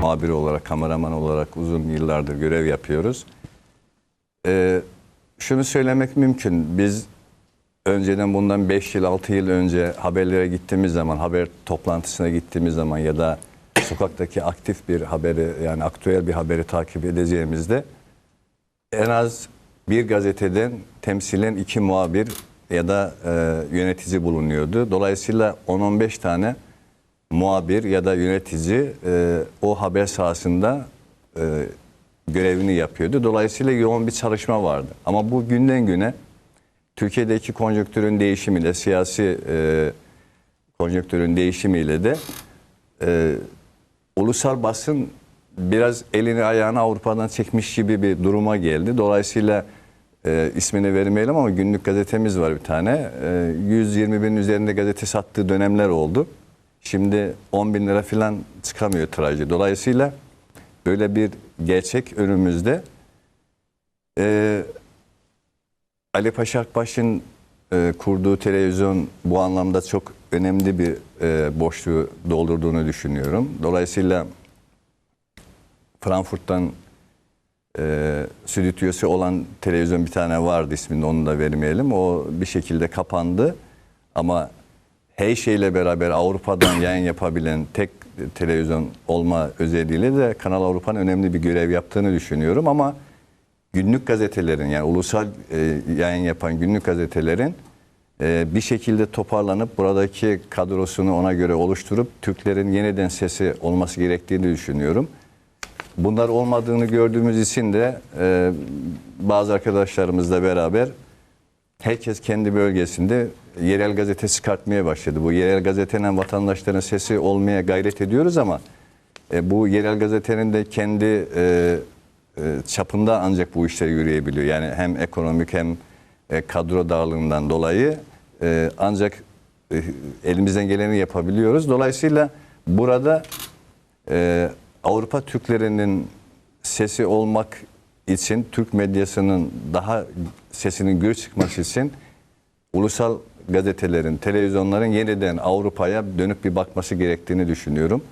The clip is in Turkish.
muhabir olarak, kameraman olarak uzun yıllardır görev yapıyoruz. Ee, şunu söylemek mümkün. Biz önceden bundan 5 yıl, 6 yıl önce haberlere gittiğimiz zaman, haber toplantısına gittiğimiz zaman ya da sokaktaki aktif bir haberi yani aktüel bir haberi takip edeceğimizde en az bir gazeteden temsilen iki muhabir ya da e, yönetici bulunuyordu. Dolayısıyla 10-15 tane muhabir ya da yönetici e, o haber sahasında e, görevini yapıyordu. Dolayısıyla yoğun bir çalışma vardı. Ama bu günden güne Türkiye'deki konjonktürün değişimiyle, siyasi e, konjonktürün değişimiyle de e, ulusal basın biraz elini ayağını Avrupa'dan çekmiş gibi bir duruma geldi. Dolayısıyla e, ismini vermeyelim ama günlük gazetemiz var bir tane. E, 120 bin üzerinde gazete sattığı dönemler oldu. Şimdi 10 bin lira falan çıkamıyor tirajı. Dolayısıyla böyle bir gerçek önümüzde. E, Ali Paşa Akbaş'ın e, kurduğu televizyon bu anlamda çok önemli bir e, boşluğu doldurduğunu düşünüyorum. Dolayısıyla Frankfurt'tan e, stüdyosu olan televizyon bir tane vardı ismini onu da vermeyelim. O bir şekilde kapandı ama her şeyle beraber Avrupa'dan yayın yapabilen tek televizyon olma özelliğiyle de Kanal Avrupa'nın önemli bir görev yaptığını düşünüyorum ama günlük gazetelerin yani ulusal e, yayın yapan günlük gazetelerin e, bir şekilde toparlanıp buradaki kadrosunu ona göre oluşturup Türklerin yeniden sesi olması gerektiğini düşünüyorum. Bunlar olmadığını gördüğümüz için de e, bazı arkadaşlarımızla beraber herkes kendi bölgesinde yerel gazete çıkartmaya başladı. Bu yerel gazetenin vatandaşların sesi olmaya gayret ediyoruz ama e, bu yerel gazetenin de kendi e, e, çapında ancak bu işler yürüyebiliyor. Yani hem ekonomik hem e, kadro dağılımından dolayı e, ancak e, elimizden geleni yapabiliyoruz. Dolayısıyla burada e, Avrupa Türklerinin sesi olmak için Türk medyasının daha sesinin gür çıkması için ulusal gazetelerin, televizyonların yeniden Avrupa'ya dönüp bir bakması gerektiğini düşünüyorum.